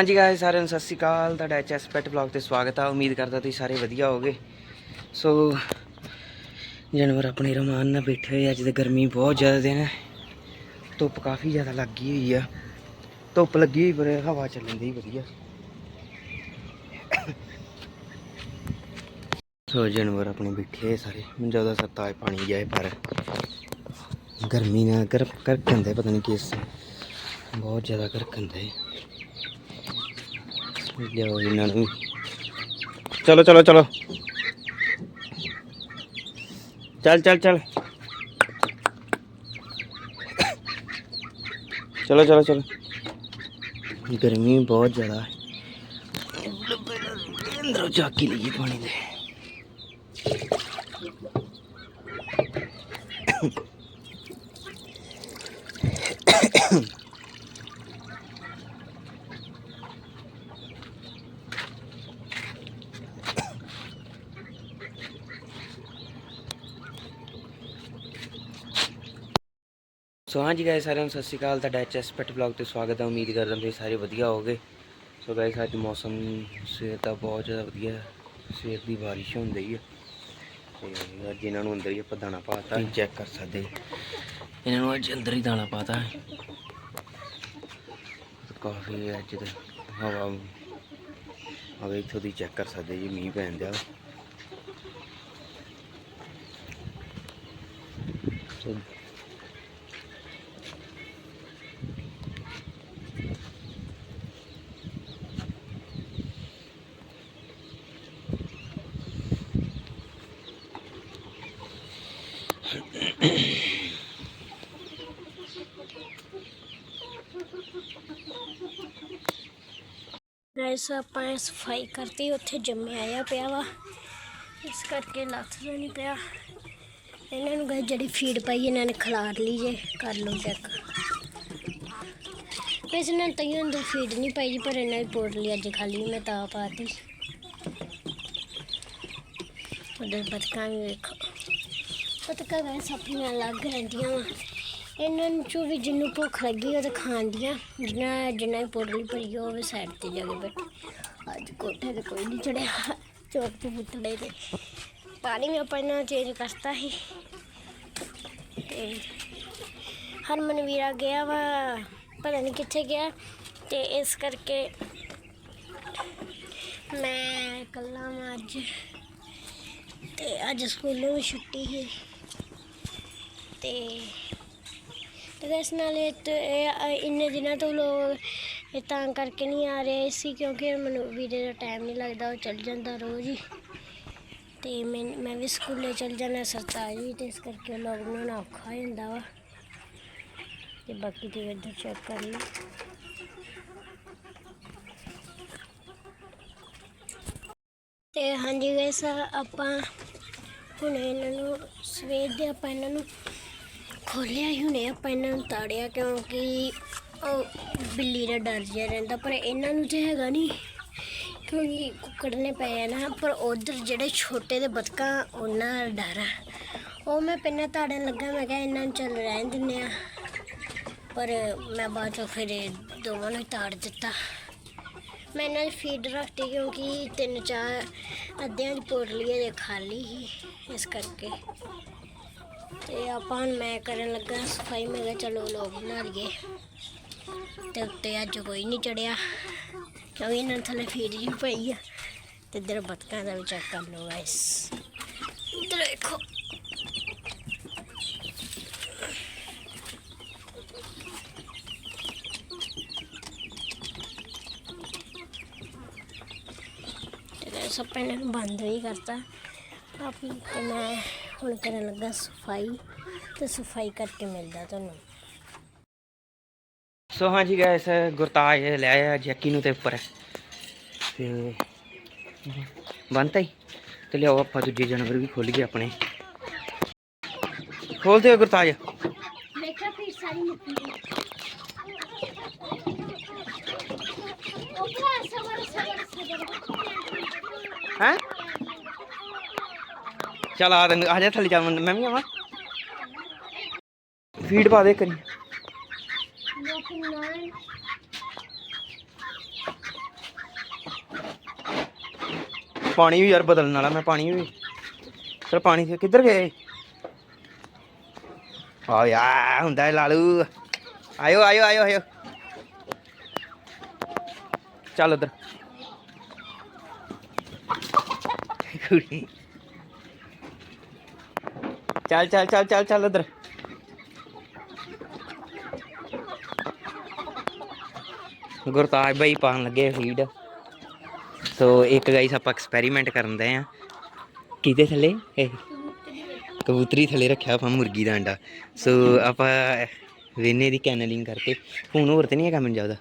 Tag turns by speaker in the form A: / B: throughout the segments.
A: ਹਾਂਜੀ ਗਾਇਸ ਸਾਰਿਆਂ ਨੂੰ ਸਤਿ ਸ਼੍ਰੀ ਅਕਾਲ। ਤੁਹਾਡਾ ਐਚਐਸ ਪੈਟ ਬਲੌਗ ਤੇ ਸਵਾਗਤ ਆ। ਉਮੀਦ ਕਰਦਾ ਤੁਸੀਂ ਸਾਰੇ ਵਧੀਆ ਹੋਗੇ ਸੋ ਜਾਨਵਰ ਆਪਣੇ ਰਮਾਨ ਨਾਲ ਬੈਠੇ ਹੋਏ ਅੱਜ ਤੇ ਗਰਮੀ ਬਹੁਤ ਜ਼ਿਆਦਾ ਦਿਨ ਹੈ। ਧੁੱਪ ਕਾਫੀ ਜ਼ਿਆਦਾ ਲੱਗੀ ਹੋਈ ਆ। ਧੁੱਪ ਲੱਗੀ ਹੋਈ, ਪਰ ਹਵਾ ਚੱਲਣ ਦੀ ਵਧੀਆ। ਸੋ ਜਾਨਵਰ ਆਪਣੇ ਬੈਠੇ ਹੋਏ ਸਾਰੇ। ਮੈਨੂੰ ਜ਼ਿਆਦਾ ਸੱਤਾ ਪਾਣੀ ਜਾਏ ਪਰ ਗਰਮੀ ਨਾਲ ਕਰ ਕਰ ਕੰਦੇ ਪਤਾ ਨਹੀਂ ਕਿਸ ਬਹੁਤ ਜ਼ਿਆਦਾ ਕਰ ਕੰਦੇ ਲਿਆਓ ਇਹਨਾਂ ਨੂੰ। ਚਲੋ ਚਲੋ ਚਲੋ। ਚੱਲ ਚੱਲ ਚੱਲ। ਚਲੋ ਚਲੋ ਚਲੋ। ਗਰਮੀ ਬਹੁਤ ਜ਼ਿਆਦਾ। ਹੈ ਅੰਦਰੋਂ ਜਾ ਕੇ ਲਈਏ ਪਾਣੀ ਦੇ। ਸੋ ਹਾਂਜੀ ਗਾਇਸ ਸਾਰਿਆਂ ਨੂੰ ਸਤਿ ਸ਼੍ਰੀ ਅਕਾਲ। ਤੁਹਾਡਾ ਐਚਐਸ ਪੈਟ ਬਲੌਗ ਤੇ ਸਵਾਗਤ ਹੈ। ਉਮੀਦ ਕਰਦਾ ਤੁਸੀਂ ਸਾਰੇ ਵਧੀਆ ਹੋਗੇ ਸੋ ਗਾਇਸ ਅੱਜ ਮੌਸਮ ਸਵੇਰ ਦਾ ਬਹੁਤ ਜ਼ਿਆਦਾ ਵਧੀਆ ਹੈ। ਸਵੇਰ ਦੀ ਬਾਰਿਸ਼ ਹੁੰਦੀ ਹੈ। ਤੇ ਅੱਜ ਇਹਨਾਂ ਨੂੰ ਅੰਦਰ ਹੀ ਆਪਾਂ ਦਾਣਾ ਪਾਤਾ ਤੁਸੀਂ ਚੈੱਕ ਕਰ ਸਕਦੇ ਇਹਨਾਂ ਨੂੰ ਅੱਜ ਅੰਦਰ ਹੀ ਦਾਣਾ ਪਾਤਾ ਹੈ। ਕਾਫੀ ਅੱਜ ਤੇ ਹਵਾ ਹਵਾ ਇੱਥੋਂ ਦੀ ਚੈੱਕ ਕਰ ਸਕਦੇ ਜੀ, ਮੀਂਹ ਪੈਣ ਦਿਆ। ਸੋ
B: ਗਾਇਸ ਆਪਾਂ ਸਫ਼ਾਈ ਕਰਤੀ, ਉੱਥੇ ਜੰਮਿਆ ਆਇਆ ਪਿਆ ਵਾ। ਇਸ ਕਰਕੇ ਲੱਥਦਾ ਨਹੀਂ ਪਿਆ। ਇਹਨਾਂ ਨੂੰ ਗਾਇਸ ਜਿਹੜੀ ਫੀਡ ਪਾਈ, ਇਹਨਾਂ ਨੇ ਖਿਲਾਰ ਲਈ ਜੇ। ਕਰ ਲਓ ਚੈੱਕ ਵੈਸੇ ਨਾ ਤਈਆਂ ਅੰਦਰ ਫੀਡ ਨਹੀਂ ਪਾਈ ਜੀ, ਪਰ ਇਹਨਾਂ ਦੀ ਪੋਟਲੀ ਅੱਜ ਖਾਲੀ ਮੈਂ ਤਾਂ ਪਾਤੀ। ਉਧਰ ਬਤਕਾਂ ਵੀ ਵੇਖੋ। ਬਤਕਾਂ ਗਾਇਸ ਆਪਣੀਆਂ ਅਲੱਗ ਰਹਿੰਦੀਆਂ ਵਾ। ਇਹਨਾਂ ਨੂੰ ਚੋਂ ਵੀ ਜਿਹਨੂੰ ਭੁੱਖ ਲੱਗੀ ਉਹ ਤਾਂ ਖਾਂਦੀਆਂ, ਜਿੰਨਾ ਜਿੰਨਾ ਵੀ ਪੋਟਲੀ ਭਰੀ ਹੋਵੇ ਸਾਈਡ ਤੇ ਜਾ ਕੇ ਬੈਠੀ। ਅੱਜ ਕੋਠੇ ਤੇ ਕੋਈ ਨਹੀਂ ਚੜਿਆ, ਚੌਕ ਤੇ ਪੁੱਤੜੇ ਤੇ। ਪਾਣੀ ਵੀ ਆਪਾਂ ਇਹਨਾਂ ਚੇਂਜ ਕਰਤਾ ਸੀ। ਤੇ ਹਰਮਨ ਵੀਰਾ ਗਿਆ ਵਾ, ਪਤਾ ਨਹੀਂ ਕਿੱਥੇ ਗਿਆ, ਤੇ ਇਸ ਕਰਕੇ ਮੈਂ ਇਕੱਲਾ ਵਾਂ ਅੱਜ। ਤੇ ਅੱਜ ਸਕੂਲੋਂ ਵੀ ਛੁੱਟੀ ਸੀ। ਤੇ ਤੇ ਇਸ ਨਾਲ ਇਹ ਇਹ ਇੰਨੇ ਦਿਨਾਂ ਤੋਂ ਲੋਕ ਇਹ ਤਾਂ ਕਰਕੇ ਨਹੀਂ ਆ ਰਹੇ ਸੀ, ਕਿਉਂਕਿ ਮੈਨੂੰ ਵੀਰੇ ਦਾ ਟਾਈਮ ਨਹੀਂ ਲੱਗਦਾ, ਉਹ ਚੱਲ ਜਾਂਦਾ ਰੋਜ਼ ਹੀ। ਤੇ ਮੈਂ ਮੈਂ ਵੀ ਸਕੂਲੇ ਚੱਲ ਜਾਣਾ ਸਰਤਾਜ ਵੀ, ਤੇ ਇਸ ਕਰਕੇ ਲੋਕ ਬਣਾਉਣਾ ਔਖਾ ਹੁੰਦਾ ਵਾ। ਤੇ ਬਾਕੀ ਤੇ ਇੱਧਰ ਚੈੱਕ ਕਰ ਲਓ ਤੇ ਹਾਂਜੀ ਗਾਇਸ ਆਪਾਂ ਹੁਣ ਇਹਨਾਂ ਨੂੰ ਸਵੇਰ ਦੇ ਆਪਾਂ ਇਹਨਾਂ ਨੂੰ ਖੋਲਿਆ ਹੀ ਹੁਣੇ ਆਪਾਂ ਇਹਨਾਂ ਨੂੰ ਤਾੜਿਆ ਕਿਉਂਕਿ ਉਹ ਬਿੱਲੀ ਦਾ ਡਰ ਜਿਹਾ ਰਹਿੰਦਾ, ਪਰ ਇਹਨਾਂ ਨੂੰ ਤੇ ਹੈਗਾ ਨਹੀਂ ਕਿਉਂਕਿ ਕੁੱਕੜ ਨੇ ਪਏ ਨਾ, ਪਰ ਉਧਰ ਜਿਹੜੇ ਛੋਟੇ ਦੇ ਬਤਕਾਂ, ਉਹਨਾਂ ਦਾ ਡਰ ਆ। ਉਹ ਮੈਂ ਪਹਿਲਾਂ ਤਾੜਨ ਲੱਗਾ, ਮੈਂ ਕਿਹਾ ਇਹਨਾਂ ਨੂੰ ਚੱਲ ਰਹਿਣ ਦਿੰਦੇ ਆ। ਪਰ ਮੈਂ ਬਾਅਦ ਚੋਂ ਫਿਰ ਦੋਵਾਂ ਨੂੰ ਤਾੜ ਦਿੱਤਾ। ਮੈਂ ਇਹਨਾਂ ਦੀ ਫੀਡ ਰੱਖਤੀ ਕਿਉਂਕਿ ਤਿੰਨ ਚਾਰ ਅੱਧਿਆਂ ਦੀ ਪੋਟਲੀ ਇਹਦੇ ਖਾਲੀ ਸੀ, ਇਸ ਕਰਕੇ। ਤੇ ਆਪਾਂ ਹੁਣ ਮੈਂ ਕਰਨ ਲੱਗਾ ਸਫ਼ਾਈ ਮੈਂ ਕਿਹਾ ਚਲੋ ਲੋਕ ਬਣਾ ਲਈਏ ਤੇ ਉੱਤੇ ਅੱਜ ਕੋਈ ਨਹੀਂ ਚੜਿਆ ਕਿਉਂਕਿ ਇਹਨਾਂ ਨੂੰ ਥੱਲੇ ਫੀਡ ਜੀ ਪਈ ਆ ਤੇ ਇੱਧਰ ਬਤਕਾਂ ਦਾ ਵੀ ਚੈੱਕ ਕਰ ਲਓ ਗਾਇਸ ਇੱਧਰ ਦੇਖੋ ਤੇ ਗਾਇਸ ਆਪਾਂ ਇਹਨਾਂ ਆਪ ਤੇ ਮੈਂ ਹੁਣ ਕਰਨ ਲੱਗਾ ਸਫ਼ਾਈ ਤੇ ਸਫ਼ਾਈ ਕਰਕੇ ਮਿਲਦਾ ਤੁਹਾਨੂੰ।
A: ਸੋ ਹਾਂਜੀ ਗਾਇਸ ਗੁਰਤਾਜ ਲੈ ਆਇਆ ਜੈਕੀ ਨੂੰ ਤੇ ਉੱਪਰ। ਤੇ ਬੰਨਤਾ ਹੀ। ਤੇ ਲਿਆਓ ਆਪਾਂ ਦੂਜੇ ਜਾਨਵਰ ਵੀ ਖੋਲ ਗਏ ਆਪਣੇ। ਖੋਲ ਦਿਓ ਗੁਰਤਾਜ?
B: ਦੇਖਿਆ ਫਿਰ ਸਾਰੀ ਮੁੱਕੀ
A: ਹੈ? ਚੱਲ ਆ ਤੈਨੂੰ ਆ ਜਾ ਥੱਲੇ ਜਾ ਮੈਂ ਵੀ ਆਵਾਂ। ਫੀਡ ਪਾ ਦੇ ਕਰੀ ਪਾਣੀ ਵੀ ਯਾਰ ਬਦਲਣ ਵਾਲਾ, ਮੈਂ ਪਾਣੀ ਵੀ। ਚਲ ਪਾਣੀ ਕਿੱਧਰ ਗਏ? ਆ ਯਾ, ਹੁੰਦਾ ਹੈ ਲਾਲੂ। ਆਇਓ ਆਇਓ ਆਇਓ ਆਇਓ। ਚੱਲ ਉਧਰ। ਕੁੜੀ। ਚੱਲ ਚੱਲ ਚੱਲ ਚੱਲ ਚੱਲ ਉਧਰ ਗੁਰਤਾਜ ਬਾਈ ਪਾਣ ਲੱਗੇ ਫੀਡ ਸੋ ਇੱਕ ਗਾਈਸ ਆਪਾਂ ਐਕਸਪੈਰੀਮੈਂਟ ਕਰਨ ਦੇ ਆ। ਕਿਹਦੇ ਥੱਲੇ? ਇਹ ਕਬੂਤਰੀ ਥੱਲੇ ਰੱਖਿਆ ਆਪਾਂ ਮੁਰਗੀ ਦਾ ਅੰਡਾ। ਸੋ ਆਪਾਂ ਵੇਨੇ ਦੀ ਕੈਨਲਿੰਗ ਕਰਕੇ, ਹੁਣ ਹੋਰ ਤੇ ਨਹੀਂ ਹੈਗਾ ਮੈਨੂੰ ਜ਼ਿਆਦਾ।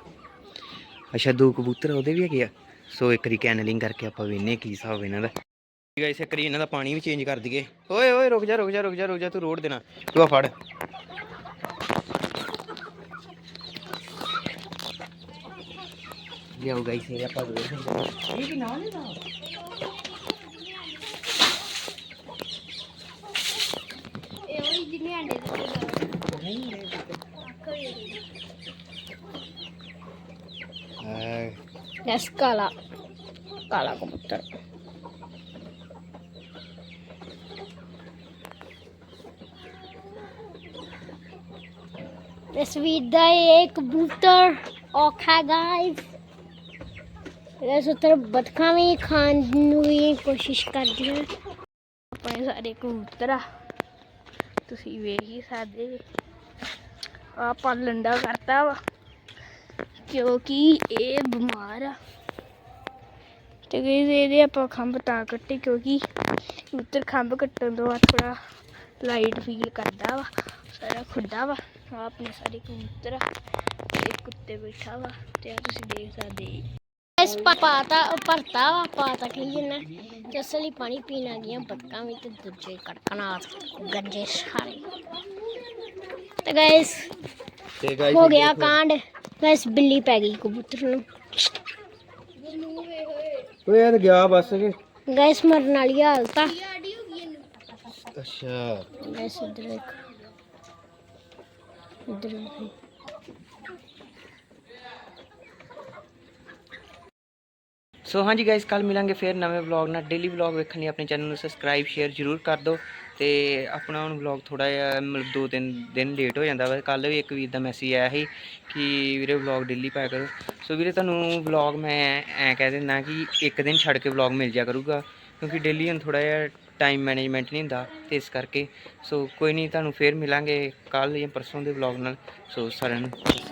A: ਅੱਛਾ, ਦੋ ਕਬੂਤਰ ਉਹਦੇ ਵੀ ਹੈਗੇ ਆ। ਸੋ ਇੱਕ ਦੀ ਕੈਨਲਿੰਗ ਕਰਕੇ ਆਪਾਂ ਵੇਨੇ, ਕੀ ਹਿਸਾਬ ਇਹਨਾਂ ਦਾ। ਗਾਈਸ ਇੱਕ ਵਾਰੀ ਇਹਨਾਂ ਦਾ ਪਾਣੀ ਵੀ ਚੇਂਜ ਕਰ ਦਈਏ। ਓਏ ਓਏ ਰੁਕ ਜਾ ਰੁਕ ਜਾ ਰੁਕ ਜਾ ਰੁਕ ਜਾ ਤੂੰ ਰੋੜ ਦੇਣਾ ਤੂੰ ਆ ਫੜ। ਲਿਆਓ ਗਾਈਸ ਇਹ ਆਪਾਂ ਰੋੜ ਦਿੰਦੇ
B: ਇਹ ਉਹ ਜਿਹਨੇ ਅੰਡੇ
A: ਹਾਂ
B: ਦਸ ਕਾਲਾ। ਕਾਲਾ ਕਬੂਤਰ। ਤਸਵੀਰ ਦਾ ਇਹ ਕਬੂਤਰ ਔਖਾ ਗਾਇਸ ਇਸ ਉਤਰ ਬਤਖਾਂ ਵੀ ਖਾਣ ਨੂੰ ਵੀ ਕੋਸ਼ਿਸ਼ ਕਰਦੀਆਂ ਆਪਾਂ ਸਾਰੇ ਕਬੂਤਰ ਆ। ਤੁਸੀਂ ਵੇਖ ਹੀ ਸਕਦੇ। ਆਪਾਂ ਲੰਡਾ ਕਰਤਾ ਵਾ। ਕਿਉਂਕਿ ਇਹ ਬਿਮਾਰ ਆ। ਤੇ ਗਾਇਸ ਇਹਦੇ ਆਪਾਂ ਖੰਭ ਤਾਂ ਕੱਟੇ ਕਿਉਂਕਿ ਕਬੂਤਰ ਖੰਭ ਕੱਟਣ ਤੋਂ ਬਾਅਦ ਥੋੜਾ ਲਾਈਟ ਫੀਲ ਕਰਦਾ ਵਾ। ਸਾਰਾ ਖੁੱਡਾ ਵਾ। ਆਪਣੇ ਸਾਰੇ ਕਬੂਤਰ ਇੱਕ ਕੁੱਤੇ ਬੈਠਾ ਵਾ ਤੇ ਆ ਤੁਸੀਂ ਦੇਖ ਸਕਦੇ ਇਸ ਪਾਤਾ ਭਰਤਾ ਵਾ ਪਾਤਾ ਕਹੀ ਜਨਾ? ਅਸਲੀ ਪਾਣੀ ਪੀਣ ਆ ਗਈਆਂ ਬੱਤਕਾਂ ਵੀ ਤੇ ਦੂਜੇ ਕੜਕਣਾ ਗੰਜੇ ਸਾਰੇ। ਤੇ ਗਾਇਸ
A: ਤੇ ਗਾਈਸ
B: ਹੋ ਗਿਆ ਕਾਂਡ। ਗਾਇਸ ਬਿੱਲੀ ਪੈ ਗਈ ਕਬੂਤਰ ਨੂੰ।
A: ਓਏ ਇਹ ਤਾਂ ਗਿਆ ਬਸ ਕੇ।
B: ਗਾਇਸ ਮਰਨ ਵਾਲੀ ਹਾਲਤ ਆ।
A: ਅੱਛਾ।
B: ਗਾਇਸ ਇੱਧਰ ਦੇਖ। ਇੱਧਰ
A: ਸੋ ਹਾਂਜੀ ਗਾਇਸ ਕੱਲ ਮਿਲਾਂਗੇ ਫੇਰ ਨਵੇਂ ਵਲੌਗ ਨਾਲ। ਡੇਲੀ ਵਲੌਗ ਵੇਖਣ ਲਈ ਆਪਣੇ ਚੈਨਲ ਨੂੰ ਸਬਸਕ੍ਰਾਈਬ ਸ਼ੇਅਰ ਜ਼ਰੂਰ ਕਰ ਦਿਓ ਤੇ ਆਪਣਾ ਹੁਣ ਵਲੌਗ ਥੋੜਾ ਜਿਹਾ ਮਤਲਬ ਦੋ ਤਿੰਨ ਦਿਨ ਲੇਟ ਹੋ ਜਾਂਦਾ ਵਾ। ਕੱਲ ਵੀ ਇੱਕ ਵੀਰ ਦਾ ਮੈਸੇਜ ਆਇਆ ਸੀ ਕਿ ਵੀਰੇ ਵਲੌਗ ਡੇਲੀ ਪਾਇਆ ਕਰੋ। ਸੋ ਵੀਰੇ ਤੁਹਾਨੂੰ ਵਲੌਗ ਮੈਂ ਐਂ ਕਹਿ ਦਿੰਦਾ ਕਿ ਇੱਕ ਦਿਨ ਛੱਡ ਕੇ ਵਲੌਗ ਮਿਲ ਜਾ ਕਰੂਗਾ ਕਿਉਂਕਿ ਡੇਲੀ ਹੁਣ ਥੋੜਾ ਜਿਹਾ ਟਾਈਮ ਮੈਨੇਜਮੈਂਟ ਨਹੀਂ ਹੁੰਦਾ, ਤੇ ਇਸ ਕਰਕੇ ਸੋ ਕੋਈ ਨਹੀਂ ਤੁਹਾਨੂੰ ਫੇਰ ਮਿਲਾਂਗੇ ਕੱਲ ਜਾਂ ਪਰਸੋਂ ਦੇ ਵਲੌਗ ਨਾਲ ਸੋ ਸਾਰਿਆਂ ਨੂੰ